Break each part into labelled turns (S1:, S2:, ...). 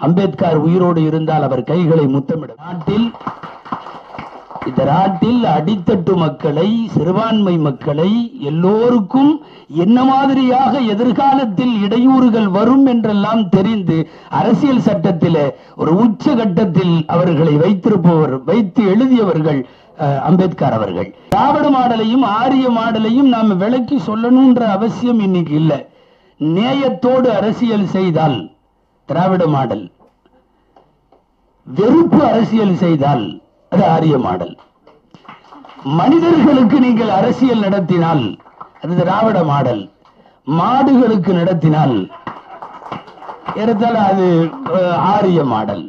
S1: அம்பேத்கர் உயிரோடு இருந்தால் அவர் கைகளை முத்தமிட நாட்டில் இந்த நாட்டில் அடித்தட்டு மக்களை சிறுபான்மை மக்களை எல்லோருக்கும் என்ன மாதிரியாக எதிர்காலத்தில் இடையூறுகள் வரும் என்றெல்லாம் தெரிந்து அரசியல் சட்டத்தில் ஒரு உச்ச கட்டத்தில் அவர்களை வைத்திருப்பவர் வைத்து எழுதியவர்கள் அஹ், அம்பேத்கர் அவர்கள். திராவிட மாடலையும் ஆரிய மாடலையும் நாம் விளக்கி சொல்லணும்ன்ற அவசியம் இன்னைக்கு இல்லை. நேயத்தோடு அரசியல் செய்தால் திராவிட மாடல். வெறுப்பு அரசியல் செய்தால் அது ஆரிய மாடல். மனிதர்களுக்கு நீங்கள் அரசியல் நடத்தினால் அது திராவிட மாடல். மாடுகளுக்கு நடத்தினால் எடுத்தால் அது ஆரிய மாடல்.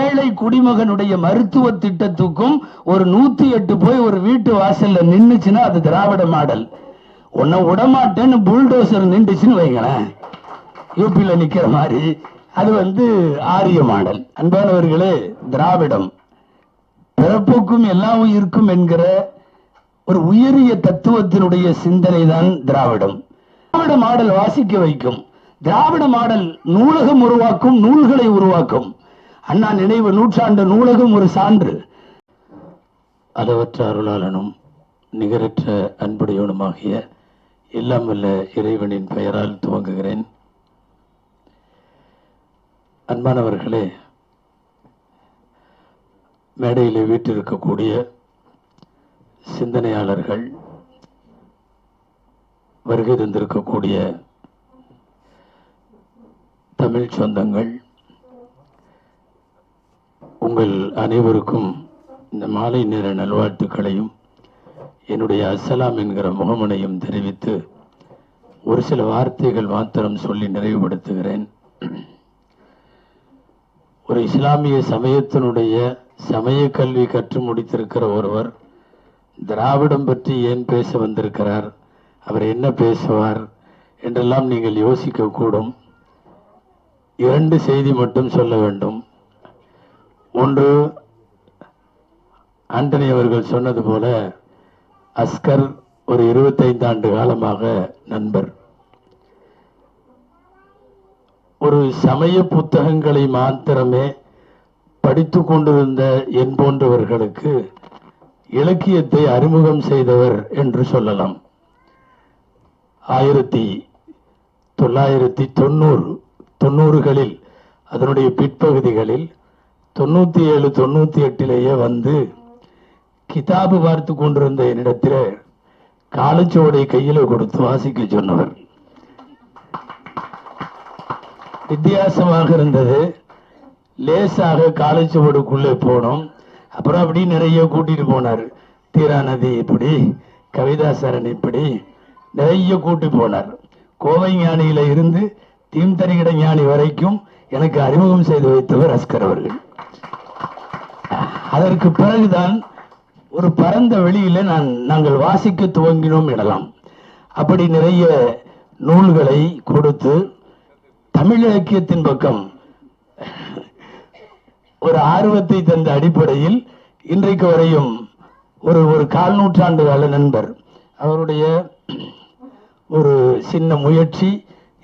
S1: ஏழை குடிமகனுடைய மருத்துவ திட்டத்துக்கும் ஒரு நூத்தி எட்டு போய் ஒரு வீட்டு வாசல்ல நின்னுச்சுன்னா அது திராவிட மாடல். உன்னை விடமாட்டேன்னு புல்டோசர் நின்றுச்சுன்னு வைங்களேன். யூபியில் நிக்கிற மாதிரி. அது வந்து ஆரிய மாடல். அன்பானவர்களே திராவிடம். பிறப்புக்கும் எல்லா உயிருக்கும் என்கிற ஒரு உயரிய தத்துவத்தினுடைய சிந்தனை தான் திராவிடம். திராவிட மாடல் வாசிக்க வைக்கும். திராவிட மாடல் நூலகம் உருவாக்கும் நூல்களை உருவாக்கும். அண்ணா நினைவு நூற்றாண்டு நூலகம் ஒரு சான்று. அளவற்ற அருளாளனும் நிகரற்ற அன்புடையவனுமாகிய எல்லாம் வல்ல இறைவனின் பெயரால் துவங்குகிறேன். அன்பானவர்களே மேடையில் வீட்டிருக்கக்கூடிய சிந்தனையாளர்கள் வருகை தந்திருக்கக்கூடிய தமிழ் சொந்தங்கள் உங்கள் அனைவருக்கும் இந்த மாலை நேர நல்வாழ்த்துக்களையும் என்னுடைய அஸ்ஸலாம் என்கிற முகமனையும் தெரிவித்து ஒரு சில வார்த்தைகள் மாத்திரம் சொல்லி நிறைவுபடுத்துகிறேன். ஒரு இஸ்லாமிய சமயத்தினுடைய சமய கல்வி கற்று முடித்திருக்கிற ஒருவர் திராவிடம் பற்றி ஏன் பேச வந்திருக்கிறார் அவர் என்ன பேசுவார் என்றெல்லாம் நீங்கள் யோசிக்கக்கூடும். இரண்டு செய்தி மட்டும் சொல்ல வேண்டும். ஒன்று ஆண்டனி அவர்கள் சொன்னது போல அஸ்கர் ஒரு இருபத்தைந்து ஆண்டு காலமாக நண்பர். ஒரு சமய புத்தகங்களை மாத்திரமே படித்து கொண்டிருந்த என் போன்றவர்களுக்கு இலக்கியத்தை அறிமுகம் செய்தவர் என்று சொல்லலாம். ஆயிரத்தி தொள்ளாயிரத்தி தொண்ணூறு தொண்ணூறுகளில் அதனுடைய பிற்பகுதிகளில் தொண்ணூத்தி ஏழு தொண்ணூத்தி எட்டிலேயே வந்து கிதாபு பார்த்து கொண்டிருந்த என்னிடத்தில் காலச்சுவடை கையில் கொடுத்து வாசிக்க சொன்னவர். வித்தியாசமாக இருந்தது. லேசாக காலேஜ் காலச்சுவடுக்குள்ளே போனோம். அப்புறம் அப்படி நிறைய கூட்டிகிட்டு போனார். தீரா நதி இப்படி கவிதாசரன் இப்படி நிறைய கூட்டி போனார். கோவை ஞானியில இருந்து தீம்தரிகிட ஞானி வரைக்கும் எனக்கு அறிமுகம் செய்து வைத்தவர் அஸ்கர் அவர்கள். அதற்கு பிறகுதான் ஒரு பரந்த வெளியில நான் நாங்கள் வாசிக்க துவங்கினோம் எனலாம். அப்படி நிறைய நூல்களை கொடுத்து தமிழ் இலக்கியத்தின் பக்கம் ஒரு ஆர்வத்தை தந்த அடிப்படையில் இன்றைக்கு வரையும் ஒரு ஒரு கால் நூற்றாண்டு கால நண்பர். அவருடைய ஒரு சின்ன முயற்சி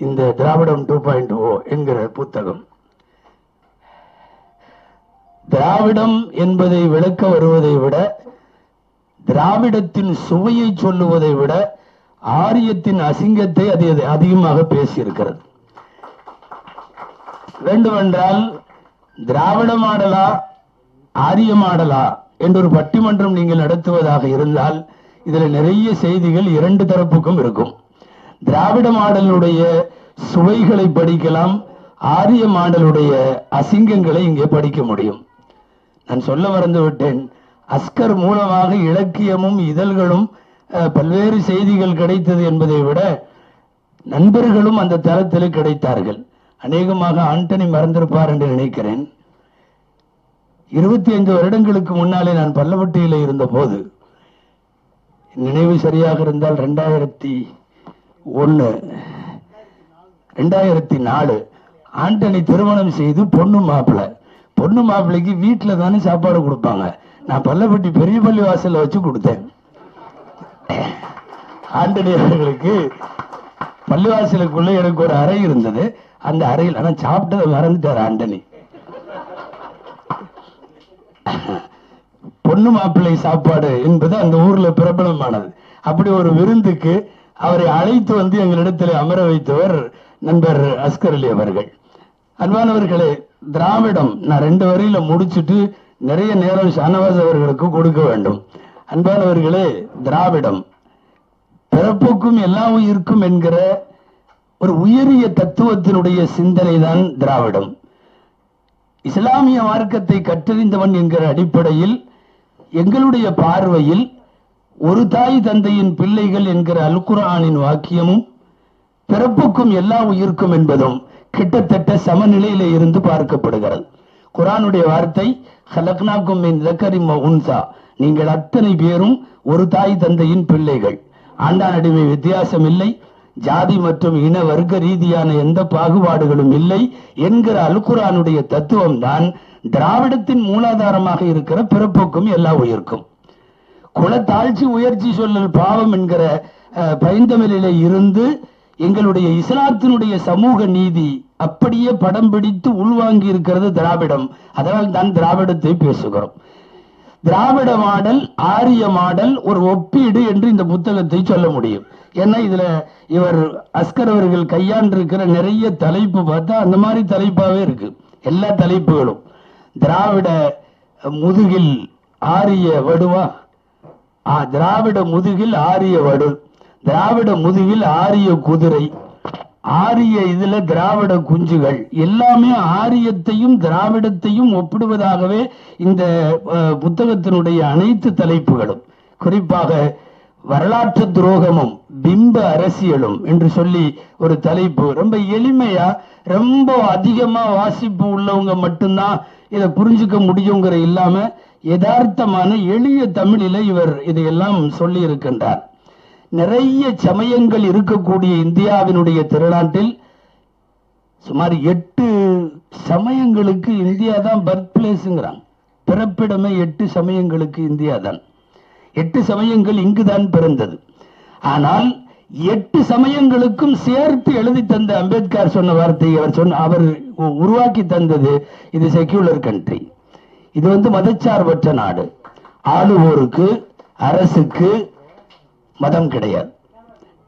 S1: இந்த திராவிடம் டூ பாயிண்ட் ஓ என்கிற புத்தகம். திராவிடம் என்பதை விளக்க வருவதை விட திராவிடத்தின் சுவையை சொல்லுவதை விட ஆரியத்தின் அசிங்கத்தை அது அது அதிகமாக பேசியிருக்கிறது. வேண்டுமென்றால் திராவிட மாடலா ஆரிய மாடலா என்ற ஒரு பட்டிமன்றம் நீங்கள் நடத்துவதாக இருந்தால் இதுல நிறைய செய்திகள் இரண்டு தரப்புக்கும் இருக்கும். திராவிட மாடலுடைய சுவைகளை படிக்கலாம் ஆரிய மாடலுடைய அசிங்கங்களை இங்கே படிக்க முடியும். நான் சொல்ல மறந்து விட்டேன் அஸ்கர் மூலமாக இலக்கியமும் இதழ்களும் அஹ், பல்வேறு செய்திகள் கிடைத்தது என்பதை விட நண்பர்களும் அந்த தரத்தில் கிடைத்தார்கள். அநேகமாக ஆண்டனி மறந்திருப்பார் என்று நினைக்கிறேன். இருபத்தி ஐந்து வருடங்களுக்கு முன்னாலே நான் பல்லவட்டியில இருந்த போது நினைவு சரியாக இருந்தால் ரெண்டாயிரத்தி ஒன்று ரெண்டாயிரத்தி நாலு ஆண்டனி திருமணம் செய்து பொண்ணு மாப்பிள்ளை பொண்ணு மாப்பிள்ளைக்கு வீட்டில் தானே சாப்பாடு கொடுப்பாங்க. நான் பல்லப்பட்டி பெரிய பள்ளி வாசல்ல வச்சு கொடுத்தேன். ஆண்டனி அவர்களுக்கு பள்ளிவாசலுக்குள்ள எனக்கு ஒரு அறை இருந்தது. அந்த அறையில் ஆனா சாப்பிட்டதை மறந்துட்டார் ஆண்டனி. பொண்ணு மாப்பிள்ளை சாப்பாடு என்பது அந்த ஊர்ல பிரபலமானது. அப்படி ஒரு விருந்துக்கு அவரை அழைத்து வந்து எங்களிடத்தில் அமர வைத்தவர் நண்பர் அஸ்கர் அலி அவர்கள். அன்பானவர்களே திராவிடம் நான் ரெண்டு வரியில முடிச்சுட்டு நிறைய நேரம் ஷானவாஸ் அவர்களுக்கு கொடுக்க வேண்டும். அன்பானவர்களே திராவிடம் பிறப்புக்கும் எல்லா உயிருக்கும் என்கிற ஒரு உயரிய தத்துவத்தினுடைய சிந்தனை தான் திராவிடம். இஸ்லாமிய மார்க்கத்தை கற்றறிந்தவன் என்கிற அடிப்படையில் எங்களுடைய பார்வையில் ஒரு தாய் தந்தையின் பிள்ளைகள் என்கிற அல்குரானின் வாக்கியமும் பிறப்புக்கும் எல்லா உயிர்க்கும் என்பதும் கிட்டத்தட்ட சமநிலையில இருந்து பார்க்கப்படுகிறது. குரானுடைய வார்த்தை ஹலக்னாக்கும் உன்சா. நீங்கள் அத்தனை பேரும் ஒரு தாய் தந்தையின் பிள்ளைகள். ஆண்டான் வித்தியாசம் இல்லை. ஜாதி மற்றும் இன வர்க்க ரீதியான எந்த பாகுபாடுகளும் இல்லை என்கிற அல்குரானுடைய தத்துவம் தான் திராவிடத்தின் மூலாதாரமாக இருக்கிற பிறப்புக்கும் எல்லா உயிர்க்கும். குலத்தாழ்ச்சி உயர்ச்சி சொல்லல் பாவம் என்கிற அஹ், பைந்தமிழிலே இருந்து எங்களுடைய இஸ்லாத்தினுடைய சமூக நீதி அப்படியே படம் பிடித்து உள்வாங்கி இருக்கிறது திராவிடம். அதனால் தான் திராவிடத்தை பேசுகிறோம். திராவிட மாடல் ஆரிய மாடல் ஒரு ஒப்பீடு என்று இந்த புத்தகத்தை சொல்ல முடியும். ஏன்னா இதுல இவர் அஸ்கர் அவர்கள் கையாண்டிருக்கிற நிறைய தலைப்பு பார்த்தா அந்த மாதிரி தலைப்பாவே இருக்கு. எல்லா தலைப்புகளும். திராவிட முதுகில் ஆரிய வடுவா? ஆ, திராவிட முதுகில் ஆரிய வடு திராவிட முதுகில் ஆரிய குதிரை. ஆரிய இதுல திராவிட குஞ்சுகள். எல்லாமே ஆரியத்தையும் திராவிடத்தையும் ஒப்பிடுவதாகவே இந்த புத்தகத்தினுடைய அனைத்து தலைப்புகளும். குறிப்பாக வரலாற்று துரோகமும் பிம்ப அரசியலும் என்று சொல்லி ஒரு தலைப்பு. ரொம்ப எளிமையா ரொம்ப அதிகமா வாசிப்பு உள்ளவங்க மட்டும்தான் இதை புரிஞ்சுக்க முடியுங்கிற இல்லாம யதார்த்தமான எளிய தமிழில இவர் இதையெல்லாம் சொல்லி இருக்கின்றார் நிறைய சமயங்கள் இருக்கக்கூடிய இந்தியாவினுடைய திருநாட்டில் சுமார் எட்டு சமயங்களுக்கு இந்தியா தான் பர்த் பிளேஸுங்கிறாங்க பிறப்பிடமே எட்டு சமயங்களுக்கு இந்தியா தான் எட்டு சமயங்கள் இங்கு தான் பிறந்தது. ஆனால் எட்டு சமயங்களுக்கும் சேர்த்து எழுதி தந்த அம்பேத்கர் சொன்ன வார்த்தை அவர் சொன்ன அவர் உருவாக்கி தந்தது இது செக்யூலர் கண்ட்ரி இது வந்து மதச்சார்பற்ற நாடு. ஆளுவோருக்கு அரசுக்கு மதம் கிடையாது.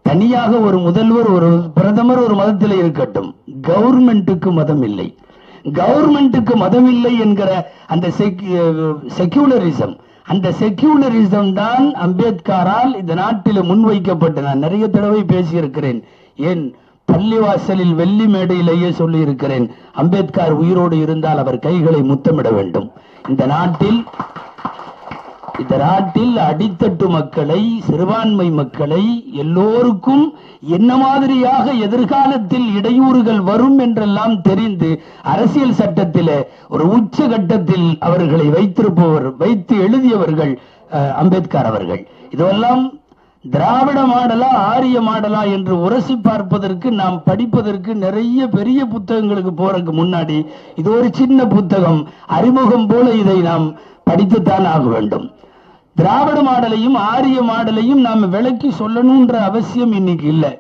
S1: தனியாக ஒரு முதல்வர் ஒரு பிரதமர் ஒரு மதத்தில் இருக்கட்டும் கவர்மெண்ட்டுக்கு மதம் இல்லை. கவர்மெண்ட்டுக்கு மதம் இல்லை என்கிற அந்த செக்யூலரிசம் அந்த செக்யூலரிசம் தான் அம்பேத்கரால் இந்த நாட்டில் முன்வைக்கப்பட்டு நான் நிறைய தடவை பேசியிருக்கிறேன். ஏன்? பள்ளிவாசலில் வெள்ளி மேடையிலேயே சொல்லி இருக்கிறேன் அம்பேத்கர் உயிரோடு இருந்தால் அவர் கைகளை முத்தமிட வேண்டும். இந்த நாட்டில் இந்த நாட்டில் அடித்தட்டு மக்களை சிறுபான்மை மக்களை எல்லோருக்கும் என்ன மாதிரியாக எதிர்காலத்தில் இடையூறுகள் வரும் என்றெல்லாம் தெரிந்து அரசியல் சட்டத்தில் ஒரு உச்ச கட்டத்தில் அவர்களை வைத்திருப்பவர் வைத்து எழுதியவர்கள் அஹ், அம்பேத்கர் அவர்கள். இதுவெல்லாம் திராவிட மாடலா ஆரிய மாடலா என்று உரசி பார்ப்பதற்கு நாம் படிப்பதற்கு நிறைய பெரிய புத்தகங்களுக்கு போறதுக்கு முன்னாடி இது ஒரு சின்ன புத்தகம். அறிமுகம் போல இதை நாம் படித்துத்தான் ஆக வேண்டும். திராவிட மாடலையும் ஆரிய மாடலையும் நாம் விளக்கி சொல்லணும்ன்ற அவசியம் இன்னைக்கு இல்லை.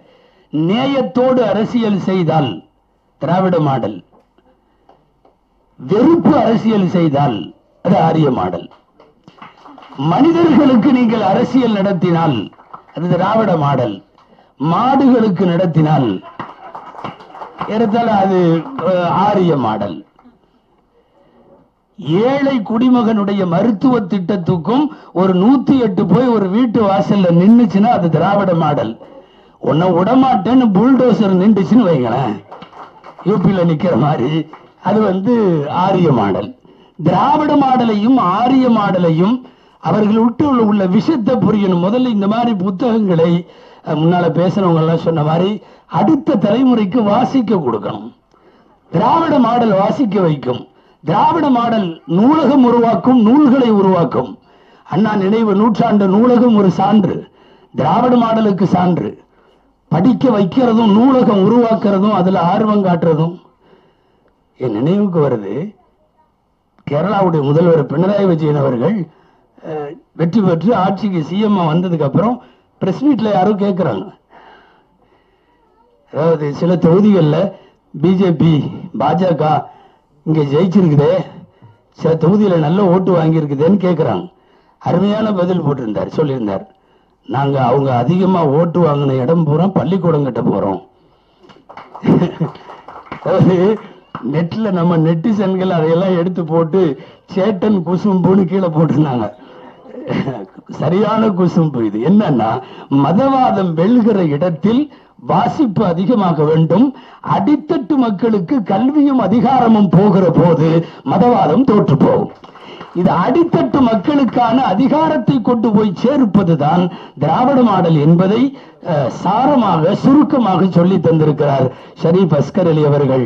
S1: நேயத்தோடு அரசியல் செய்தால் திராவிட மாடல் வெறுப்பு அரசியல் செய்தால் அது ஆரிய மாடல். மனிதர்களுக்கு நீங்கள் அரசியல் நடத்தினால் அது திராவிட மாடல். மாடுகளுக்கு நடத்தினால் ஏறத்தாழ அது ஆரிய மாடல். ஏழை குடிமகனுடைய மருத்துவ திட்டத்துக்கும் ஒரு நூத்தி எட்டு போய் ஒரு வீட்டு வாசல்ல நின்னுச்சுன்னா அது திராவிட மாடல். உன்னை விடமாட்டேன்னு புல்டோசர் நின்றுச்சுன்னு வைங்களேன். யூபியில் நிற்கிற மாதிரி. அது வந்து ஆரிய மாடல். திராவிட மாடலையும் ஆரிய மாடலையும் அவர்கள் விட்டு உள்ள- உள்ள புரியணும். முதல்ல இந்த மாதிரி புத்தகங்களை முன்னால பேசுனவங்க எல்லாம் சொன்ன மாதிரி அடுத்த தலைமுறைக்கு வாசிக்க கொடுக்கணும். திராவிட மாடல் வாசிக்க வைக்கும். திராவிட மாடல் நூலகம் உருவாக்கும் நூல்களை உருவாக்கும் அண்ணா நினைவு நூற்றாண்டு நூலகம் ஒரு சான்று திராவிட மாடலுக்கு சான்று படிக்க வைக்கிறதும் நூலகம் உருவாக்குறதும் அதுல ஆர்வம் காட்டுறதும் என் நினைவுக்கு வருது கேரளாவுடைய முதல்வர் பினராயி விஜயன் அவர்கள் அஹ், வெற்றி பெற்று ஆட்சிக்கு சிஎம் வந்ததுக்கு அப்புறம் பிரஸ் மீட்ல யாரும் கேட்கிறாங்க அதாவது சில தொகுதிகளில் பிஜேபி பாஜக இங்க ஜெயிச்சிருக்குதே. சில தொகுதியில் நல்ல ஓட்டு வாங்கியிருக்குதேன்னு கேட்குறாங்க அருமையான பதில் போட்டிருந்தார் சொல்லியிருந்தார். நாங்கள் அவங்க அதிகமாக ஓட்டு வாங்கின இடம் பூரா பள்ளிக்கூடம் போகிறோம் அதாவது நெட்டில் நம்ம நெட்டிசன்கள் அதையெல்லாம் எடுத்து போட்டு சேட்டன் குசும்புன்னு கீழே போட்டிருந்தாங்க. சரியான குசும்பு இது என்னன்னா மதவாதம் வெல்கிற இடத்தில் வாசிப்பு அதிகமாக வேண்டும். அடித்தட்டு மக்களுக்கு கல்வியும் அதிகாரமும் போகிற போது மதவாதம் தோற்று போகும் இது அடித்தட்டு மக்களுக்கான அதிகாரத்தை கொண்டு போய் சேர்ப்பதுதான் திராவிட மாடல் என்பதை அஹ், சாரமாக சுருக்கமாக சொல்லி தந்திருக்கிறார் ஷரீப் அஸ்கர் அலி அவர்கள்.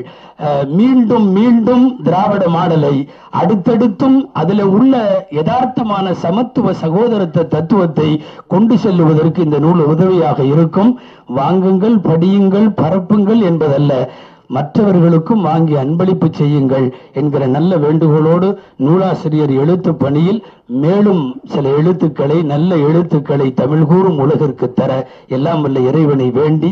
S1: மீண்டும் மீண்டும் திராவிட மாடலை அடுத்தடுத்தும் அதுல உள்ள யதார்த்தமான சமத்துவ சகோதரத்த தத்துவத்தை கொண்டு செல்லுவதற்கு இந்த நூல் உதவியாக இருக்கும். வாங்குங்கள் படியுங்கள் பரப்புங்கள் என்பதல்ல. மற்றவர்களுக்கும் வாங்கி அன்பளிப்பு செய்யுங்கள் என்கிற நல்ல வேண்டுகோளோடு நூலாசிரியர் எழுத்து பணியில் மேலும் சில எழுத்துக்களை நல்ல எழுத்துக்களை தமிழ் கூறும் உலகிற்கு தர எல்லாம் வல்ல இறைவனை வேண்டி